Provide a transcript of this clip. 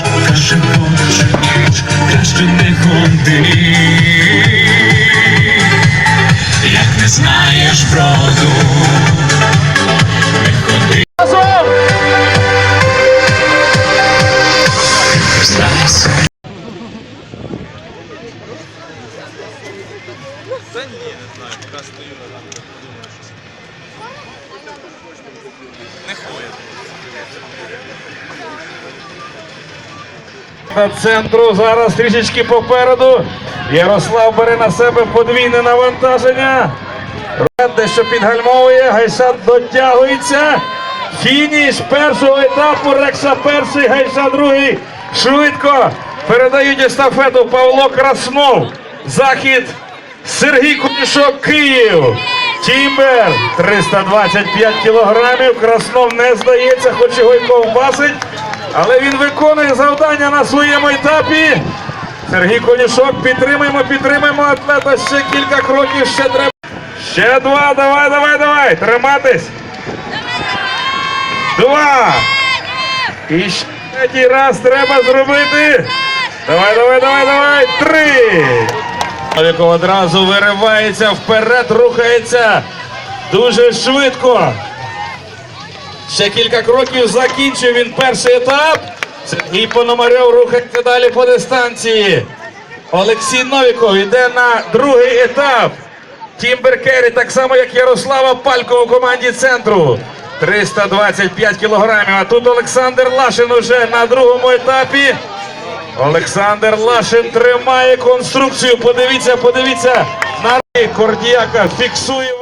ніч, каже ночі ніч, краще не ходи. Як не знаєш броду, не ходи. Та ні, не знаю, поки стою там, До центру зараз трішечки попереду. Ярослав бере на себе подвійне навантаження. Дещо підгальмовує, Гайша дотягується. Фініш першого етапу. Рекса перший, Гайша другий. Швидко передають естафету Павло Краснов. Захід Сергій Кунішок, Київ. Тімбер 325 кілограмів. Краснов не здається, хоч його й ковбасить. Але він виконує завдання на своєму етапі. Сергій Конішок, підтримуємо, підтримуємо атлета. Ще кілька кроків, ще треба. Ще два, давай, давай, давай. Триматись. Два. І ще третій раз треба зробити. Давай, давай, давай, давай. Три. Новіков одразу виривається вперед, рухається дуже швидко. Ще кілька кроків закінчив він перший етап. Сергій Пономарьов рухається далі по дистанції. Олексій Новіков йде на другий етап. Тімбер Керрі, так само як Ярослава Палько у команді центру. 325 кілограмів. А тут Олександр Лашин уже на другому етапі. Олександр Лашин тримає конструкцію. Подивіться, подивіться на Кордіяка. Фіксує.